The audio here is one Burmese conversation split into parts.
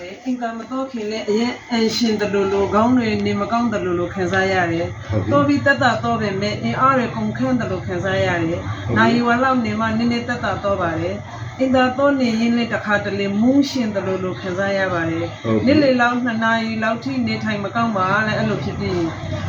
တယ်အင်္ဂါမတော့ခင်လည်းအရင်အန်ရှင်တလူလူခေါင်းတွေနေမကောင်းတလူလူခံစားရတယ်ဟုတ်ပြီတော့ပြီးတက်တာတော့ပဲမဲ့အင်အားတွေကုန်ခန့်တလူခံစားရတယ်နိုင်ဝါလောက်နေမှနည်းနည်းတက်တာတော့ပါတယ် အင်္ဂါတော့နေရင်လည်းတစ်ခါတလေမူးရှင်တလူလူခံစားရပါတယ်နေ့လေလောက်နှစ်နာရီလောက်ထိနေထိုင်မကောင်းပါလဲအဲ့လိုဖြစ်ပြီး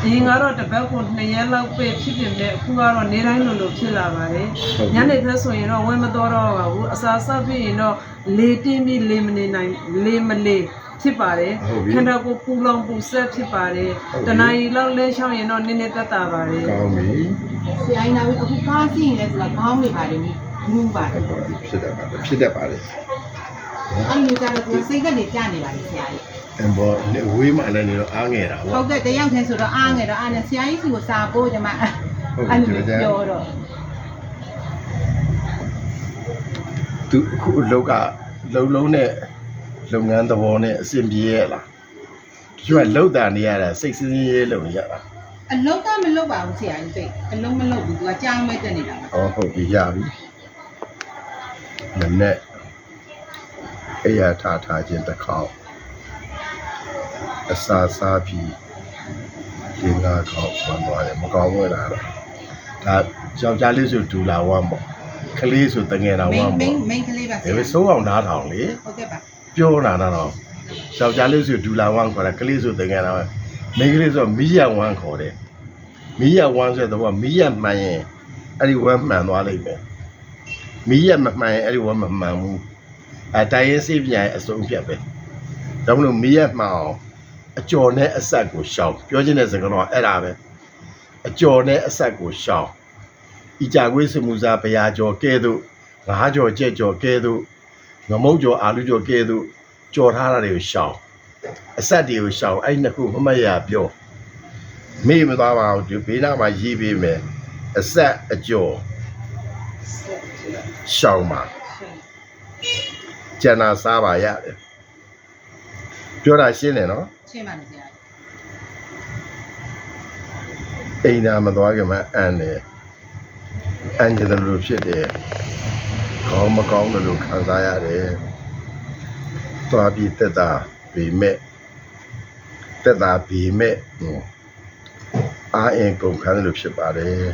အရင်ကတော့တစ်ပတ်ကို2ရက်လောက်ပဲဖြစ်ဖြစ်မဲ့အခုကတော့နေတိုင်းလိုလိုဖြစ်လာပါတယ်ညနေဘက်ဆိုရင်တော့ဝယ်မတော်တော့ပါဘူးအစာစဖြစ်ရင်တော့လေတင်းပြီးလေမနေနိုင်လေမလေဖြစ်ပါတယ်ခန္ဓာကိုယ်ပူလောင်ပူဆက်ဖြစ်ပါတယ်တနားရီလောက်လဲရှောင်းရင်တော့နည်းနည်းတက်တာပါတယ်ကောင်းပြီဆရာကြီးနောက်အခုကားစီးရင်လည်းဆိုတာခေါင်းတွေပါတယ် မူးပါတယ်ဟုတ်ပါပြီဖြစ်တတ်ပါတယ်ဖြစ်တတ်ပါတယ်အဲ့လိုကြတော့သူစိတ်သက်တွေကြာနေပါလေဆရာကြီးအမ်ဘောဝေးမှလည်းနေတော့အားငယ်တာဟုပေါ့တ်ကဲ့တယောက်တည်းဆိုတော့အားငယ်တော့အားနဲ့ဆရာကြီးစီကိုစာပို့ကြမှာအဲ့လိုပြောတော့သူအခုအလောက်ကလုံလုံးနဲ့လုပ်ငန်းသဘောနဲ့အဆင်ပြေရဲ့လားဒီကလောက်တာနေရတာစိတ်စင်းရဲလုံနေရတာအလုံးကမလုပ်ပါဘူးဆရာကြီးစိတ်အလုံးမလုပ်ဘူးသူကကြောင်းမဲ့တက်နေတာပါဟောဟုတ်ပြီရပြီ နည်းနဲ့အဲ့ရထားထားခြင်းတစ်ခေါက်အစာစားပြီးဒီငါခေါက်ဝင်သွားတယ်မကောင်းဘူးလားတော့ဒါယောက်ျားလေးဆိုဒူလာဝမ်းပေါ့ကလေးဆိုတငယ်တော်ဝမိန်မ်းမိပေါ့န်မိန်ကလေးပါဆဒါရာပဲစိုးအောင်နားထောင်လေဟုတ်ကဲ့ပါပြောတာတော့ယောက်ျားလေးဆိုဒူလာဝမ်းခေါ်တယ်ကလေးဆိုတငယ်တော်မိန်းကလေးဆိုမီးရဝမ်းခေါ်တယ်မီးရဝမ်းဆိုတော့မီးရမှန်ရင်အဲ့ဒီဝမ်းမှန်သွားလိမ့်မယ် မီးရမမှန်ရင်အဲ့ဒီဝမ်းမမှန်ဘူးအဲတိုင်းရင်စိတ်ပြန်အစုံဖြတ်ပဲဒါမလို့မီးရမှန်အောင်အကျော်နဲ့အဆက်ကိုရှောင်ပြောချင်တဲ့စကားတော့အဲ့ဒါပဲအကျော်နဲ့အဆက်ကိုရှောင်ဤကြကွေးစမှုစားဘရာကျော်ကဲသို့ငါးကျော်ကြက်ကျော်ကဲသို့ငမုတ်ကျော်အာလူကျော်ကဲသို့ကြော်ထားတာတွေကိုရှောင်အဆက်တွေကိုရှောင်အဲ့နှစ်ခုမမတ်ရပြောမေ့မသွားပါဘူးဒီဘေးနားမှာရေးပေးမယ်အဆက်အကျော် ရှောင်ပါကျန်တာစားပါရတယ်ပြောတာရှင်းတယ်နော်ရှင်းပါလေဆရာကြီးအိမ်သာမသွားခင်မှာအန်တယ်အန်ကြတယ်လို့ဖြစ်တယ်ကောင်းမကောင်းတယ်လို့ခံစားရတယ်သွားပြီးတက်တာပေမဲ့တက်တာပေမဲ့ဟိုအာအင်ကုန်ခံတယ်လို့ဖြစ်ပါတယ်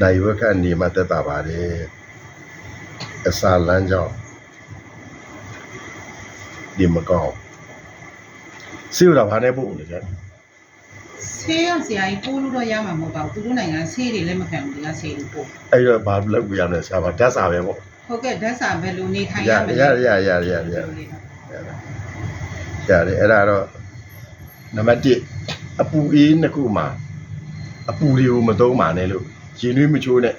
နိုင်ဝက်ကနေမှတက်တာပါတယ်အစာလမ်းကြောင်းဒီမကောင်းစီရတာဘာနဲ့ပို့နေကြလဲဆေးရဆရာကြီးပို့လို့တော့ရမှာမဟုတ်ပါဘူးသူတို့နိုင်ငံဆေးတွေလည်းမခံဘူးဒီကဆေးတွေပို့အဲ့တော့ဘာလုပ်ပြရမလဲဆရာမဓာတ်စာပဲပေါ့ဟုတ်ကဲ့ဓာတ်စာဘယ်လိုနေထိုင်ရရရမရလဲရရရရရရတယ်အဲ့ဒါတော့နံပါတ်1အပူအေးနှစ်ခုမှာအပူတွေကိုမသုံးပါနဲ့လို့ ရင်နှွေးမချိုးနဲ့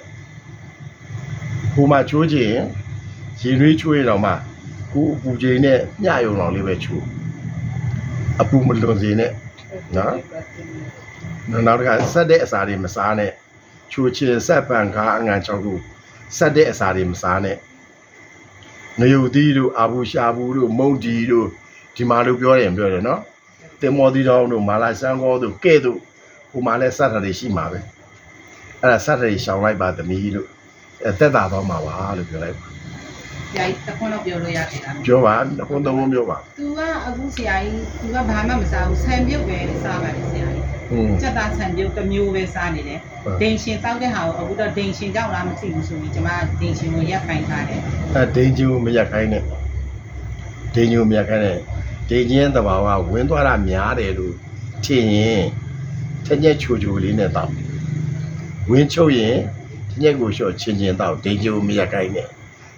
ဟိုမှာချိုးခြင်းရင်နှွေးချိုးရင်တော့မှကိုယ်အပူချိန်နဲ့ညယုံတော်လေးပဲချိုးအပူမလွန်စေနဲ့နော်နောက်တစ်ခါဆက်တဲ့အစာတွေမစားနဲ့ချိုးခြင်းဆက်ပန်ကားအငံ၆ခုဆက်တဲ့အစာတွေမစားနဲ့ငရုတ်သီးတို့အာဘူးရှာဘူးတို့မုံဒီတို့ဒီမှာလို့ပြောတယ်ပြောတယ်နော်တင်မောသီတောင်းတို့မာလာရှန်ကောတို့ကဲ့တို့ဟိုမှာလဲစတ်တာတွေရှိမှာပဲ အဲ့ဒါစတ်တာတွေရှောင်လိုက်ပါသမီးလို့အဲတက်တာတော့မှာပါလို့ပြောလိုက်ပါဆရာကြီးတခွန်းတော့ပြောလို့ရတယ်လားပြောပါဘုံသုံးပြောပါသူကအခုဆရာကြီးသူကဘာမှမစားဘူးဆံပြုတ်ပဲစားပါတယ်ဆရာကြီးอืมစက်သားဆံပြုတ်တစ်မျိုးပဲစားနေတယ်ဟုတ်ဒိန်ရှင်တောက်တဲ့ဟာကိုအခုတော့ဒိန်ရှင်ကြောက်လားမသိဘူးဆိုပြီးကျွန်မဒိန်ရှင်ကိုရက်ခိုင်းထားတယ်အဲဒိန်ကျူမရက်ခိုင်းနဲ့ဒိန်ကျူမရက်ခိုင်းနဲ့ဒိန်ချင်းတဘာဝဝင်းသွားတာများတယ်လို့ထင်ရင်ထက်ညက်ချူချူလေးနဲ့တော့ ဝင်းချုပ်ရင်ထက်ညက်ကိုလျှော့ချင်းချင်းတော့ဒိန်ကျူမရက်ခိုင်းနဲ့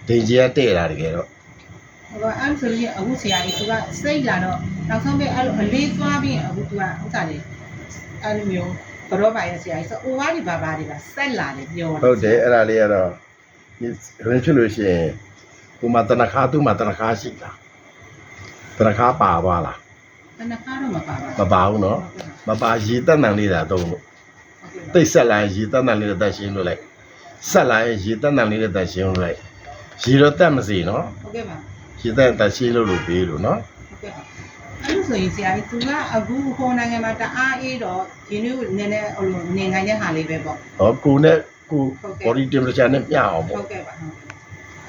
ဒိန်ချင်းကတဲ့တာတကယ်တော့ဟိုကအဲ့ဆိုရင်အခုဆရာကြီးသူကစိတ်လာတော့နောက်ဆုံးပဲအဲ့လိုအလေးသွားပြီးအခုသူကဥစ္စာတွေအဲ့လိုမျိုးကတော့ပါရဲ့ဆရာကြီးဆိုအိုဝါးဒီဘာဘာတွေပါဆက်လာတယ်ပြောဟုတ်တယ်အဲ့ဒါလေးကတော့ဒီရင်းဖြစ်လို့ရှိရင်ဟိုမှာတနခါသူ့မှာတနခါရှိလားတနခါပါသွားလားတနခါတော့မပါပါမပါဘူးနော်မပါရေတက်နံလေးတာတော့လို့ တိတ်ဆက်လာရင်ရေတက်နံလေးတက်ရှင်းလို့လိုက်ဆက်လာရင်ရေတက်နံလေးတက်ရှင်းလို့လိုက်ရေတော့တက်မစီနော်ဟုတ်ကဲ့ပါရေတက်တက်ရှင်းလို့လို့ပေးလို့နော်ဟုတ်ကဲ့ပါအဲ့လိုဆိုရင်ဆရာကြီးသူကအခုဟိုနိုင်ငံမှာတအားအေးတော့ဒီနေ့နည်းနည်းဟိုလိုနေနိုင်တဲ့ဟာလေးပဲပေါ့ဟောကိုနဲ့ကို body temperature နဲ့မျှအောင်ဟုပေါ့တ်ကဲ့ပါဟုတ်ကဲ့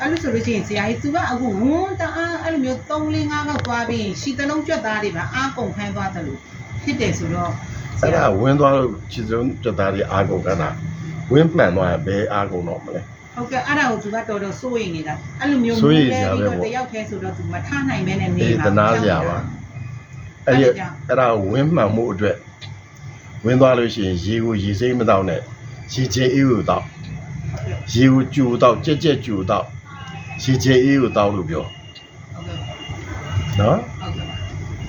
အဲ့လိုဆိုလို့ရှိရင်ဆရာကြီး तू ကအခုဝန်းတအားအဲ့လိုမျိုး3 4 5ခေါက်သွားပြီးရှီတလုံးကြွက်သားတွေပါအားကုန်ခိုင်းသွားတယ်လို့ဖြစ်တယ်ဆိုတော့ဆ အဲ့ရာဒါဝင်းသွားလို့ခြေစုံကြက်သားတွေအာကုန်ကနာဝင်းမှန်သွားရင်ဘယ်အာကုန်တော့မလဲဟုတ်ကဲ့အဲ့ဒါကို तू ကတော်တော်စိုးရိမ်နေတာအဲ့လိုမျိုးစိုးရိမ်စရာပြီးပဲတော့ပေါ့တယောက်တည်းဆိုတော့ तू မထားနိုင်မဲနဲ့နေအေးမှာတနာစရာပါအဲ့ဒီအဲ့ဒါဝင်းမှန်မှုအတွက်ဝင်းသွားလို့ရှိရင်ရေကိုရေစိမ့်မတော့နဲ့ရေချေအေးကိုတော့ရေကိုကြူတော့ကြက်ကြက်ကြူတော့ရေချေအေးကိုတော့လို့ပြောဟုတ်ကဲ့နော်ဟုတ်ကဲ့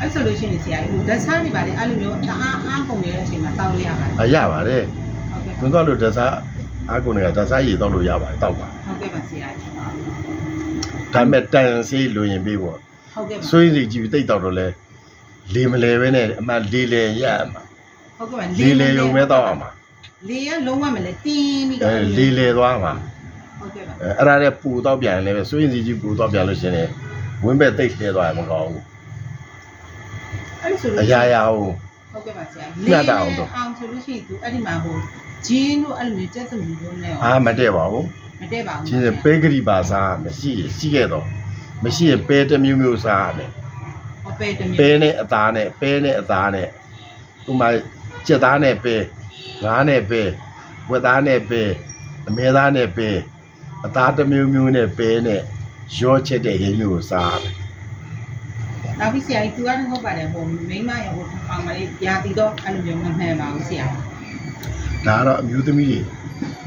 အဲ့ဆိုလို့ရှိရင်ဆရာကြီးဓာတ်စားတွေပါလေအဲ့လိုမျိုးတအားအားကုန်နေတဲ့အချိန်မှာတောက်လို့ရပါတယ်အရပါတယ်ဟုတ်ကဲ့ဝင်းသွားလို့တစားအာကုန်တွေကတစားရေတော့လို့ရပါတယ်တောက်ပါဟုတ်ကဲ့ပါဆရာကြီးဒါပေမဲ့တန်ဆေးလိုရင်ပြီးပေါ့ဟုတ်ကဲ့ပါဆွေးစီကြည့်ပြီးတိတ်တော့တော့လဲလေမလဲပဲနဲ့အမှလေလေရရမှာဟုတ်ကဲ့ပါလေလေုံပဲတော့အောင်မှာလေကလုံးဝမလဲတင်းပြီးအဲတော့လေလေသွားမှာဟုတ်ကဲ့ပါအဲအဲ့ဒါနဲ့ပူတော့ပြန်လဲပဲဆွေးစီကြည့်ပူတော့ပြန်လို့ရှင်လေဝင်းဘက်တိတ်လဲသွားရင်မကောင်းဘူး အဲ့ဆိုလို့အရာရာဟုတ်ဟုတ်ကဲ့ပါဆရာမျှတအောင်တော့အောင်ဆိုလို့ရှိရင်သူအဲ့ဒီမှာဟိုဂျင်းတို့အဲ့လိုမျိုးကျက်စုံမျိုးနဲ့အာမတည့်ပါဘူးမတည့်ပါဘူးချင်းစပဲဂရီပါစားမရှိရှိခဲ့တော့မရှိရင်ပဲတစ်မျိုးမျိုးစားရတယ်အပေတမျိုးပဲနဲ့အသားနဲ့ပဲနဲ့အသားနဲ့ဥမာကြက်သားနဲ့ပဲငါးနဲ့ပဲဝက်သားနဲ့ပဲအမဲသားနဲ့ပဲအသားတစ်မျိုးမျိုးနဲ့ပဲနဲ့ရောချက်တဲ့ဟင်းမျိုးကိုစားရတယ် နောက်ပြီးဆရာကြီးသူကတော့ဟုတ်ပါတယ်ဟိုမိမရဟိုအောင်မလေးရာတီတော့အဲ့လိုမျိုးမမှန်ပါဘူးဆရာဒါကတော့အမျိုးသမီးတွေ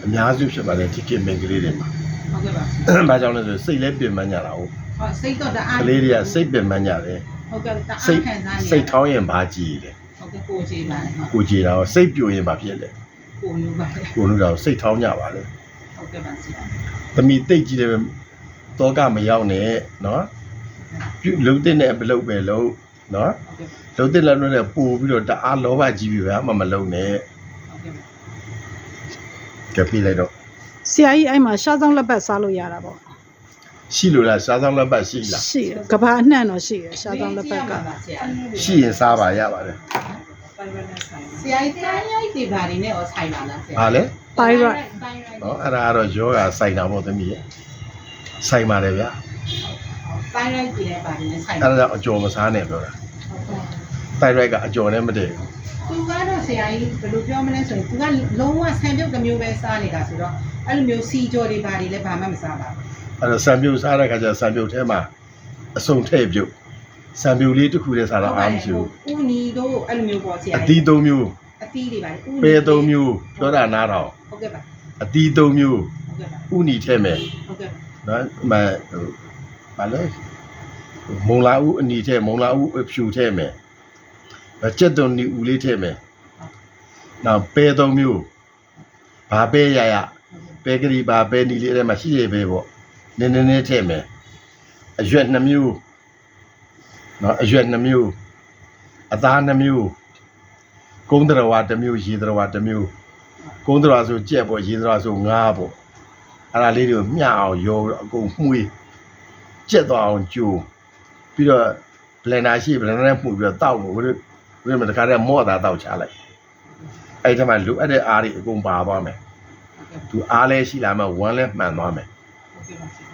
အများစုဖြစ်ပါတယ်ဒီကိမင်ကလေးတွေမှာဟုတ်ကဲ့ပါဘာကြောင့်လဲဆိုစိတ်လည်းပြင်ပန်းကြတာဟုတ်ဟောစိတ်တော့တအားကလေးတွေကစိတ်ပြင်ပန်းကြတယ်ဟုတ်ကဲ့တအားစိတ်ခံစားနေစိတ်ထောင်းရင်ဘာကြည့်တယ်ဟုတ်ကဲ့ကိုကြည့်ပါလေဟုတ်ကိုကြည်တာရောစိတ်ပြိုရင်ဘာဖြစ်လဲကိုမျိုးပါလေကိုလူတော်စိတ်ထောင်းကြပါလေဟုတ်ကဲ့ပါဆရာသမီးတိတ်ကြည့်တယ်တောကမရောက်နဲ့နော် ပြုလုံးတဲ့နဲ့မလုပ်ပဲလုံးနော်ဟုတ်ကဲ့ပါလုံးတဲ့လည်းလုံးနဲ့ပို့ပြီးတော့တအားလောဘကြီးပြီဗျာမမလုံးနဲ့ဟုတ်ကဲ့ပါကြပြလိုက်တော့ဆရာကြီးအဲ့မှာရှားဆောင်လက်ပတ်စားလို့ရတာပေါ့ရှိလို့လားစားဆောင်လက်ပတ်ရှိလားရှိတယ်ကဘာအနှံ့တော့ရှိတယ်ရှားဆောင်လက်ပတ်ကဆရာရှိရင်စားပါရပါတယ်ဆရာကြီးတိုင်းရိုက်တွေဘာတွေနဲ့ရောဆိုင်ပါလားဆရာဟာလေ thyroid နော်အဲ့ဒါကတော့ယောဂဆိုင်တာပေါ့သမီးရဲ့ဆိုင်ပါတယ်ဗျာ တိုင်းရိုက်တွေနဲ့ဘာတွေနဲ့ဆိုင်ပါအဲ့ဒါကြောင့်အကျော်မစားနဲ့ပြောတာတိုက်ရိုက်ကအကျော်နဲ့မတည့်ဘူးသူကတော့ဆရာကြီးဘယ်လိုပြောမလဲဆိုရင်သူကလုံးဝဆံပြုတ်တစ်မျိုးပဲစားနေတာဆိုတော့အဲ့လိုမျိုးစီကြော်တွေဘာတွေလည်းဘာမှမစားပါဘူးအဲ့တော့ဆံပြုတ်စားတဲ့ခါကျဆံပြုတ်ထဲမှာအစုံထည့်ပြုတ်ဆံပြုတ်လေးတစ်ခုတည်းစားတော့အားမရှိဘူးဦးနီတို့အဲ့လိုမျိုးပေါ့ဆရာအသီးသုံးမျိုးအသီးတွေပါလေဦးပဲသုံးမျိုးပြောတာနားထောင်ဟုတ်ကဲ့ပါအသီးသုံးမျိုးဟုတ်ကဲ့ပါဥနီထည့်မယ်ဟုတ်ကဲ့ပါနော်အမဟို ဘာလဲမုံလာဥအနီထည့်မုံလာဥအဖြူထည့်မယ်အကျက်သွန်နီဥလေးထည့်မယ်နောက်ပဲသုံးမျိုးဘာပဲရရပဲကလေးဘာပဲနီလေးအဲ့မှာရှိရပဲပေါ့နည်းနည်းနည်းထည့်မယ်အရွက်နှမျိုးနော်အရွက်နှမျိုးအသားနှမျိုးကုန်းတရဝါတစ်မျိုးရေတရဝါတစ်မျိုးကုန်းတရဝါဆိုကြက်ပေါ့ရေတရဝါဆိုငါးပေါ့အဲ့ဒါလေးတွေကိုမျှအောင်ရောပြီးတော့အကုန်မှုေး ကျက်သွားအောင်ကြိုးပြီးတော့ဘလန်ဒါရှိဘလန်ဒါနဲ့မှုပြီးတော့တောက်ဖို့ဘယ်လိုဘယ်မှာတခါတည်းမော့တာတောက်ချလိုက်အဲ့ဒီမှာလူအပ်တဲ့အားတွေအကုန်ပါသွားမယ်ဟုတ်ကဲ့သူအားလဲရှိလာမှဝမ်းလဲမှန်သွားမယ်ဟုတ်ကဲ့ပါဆရာ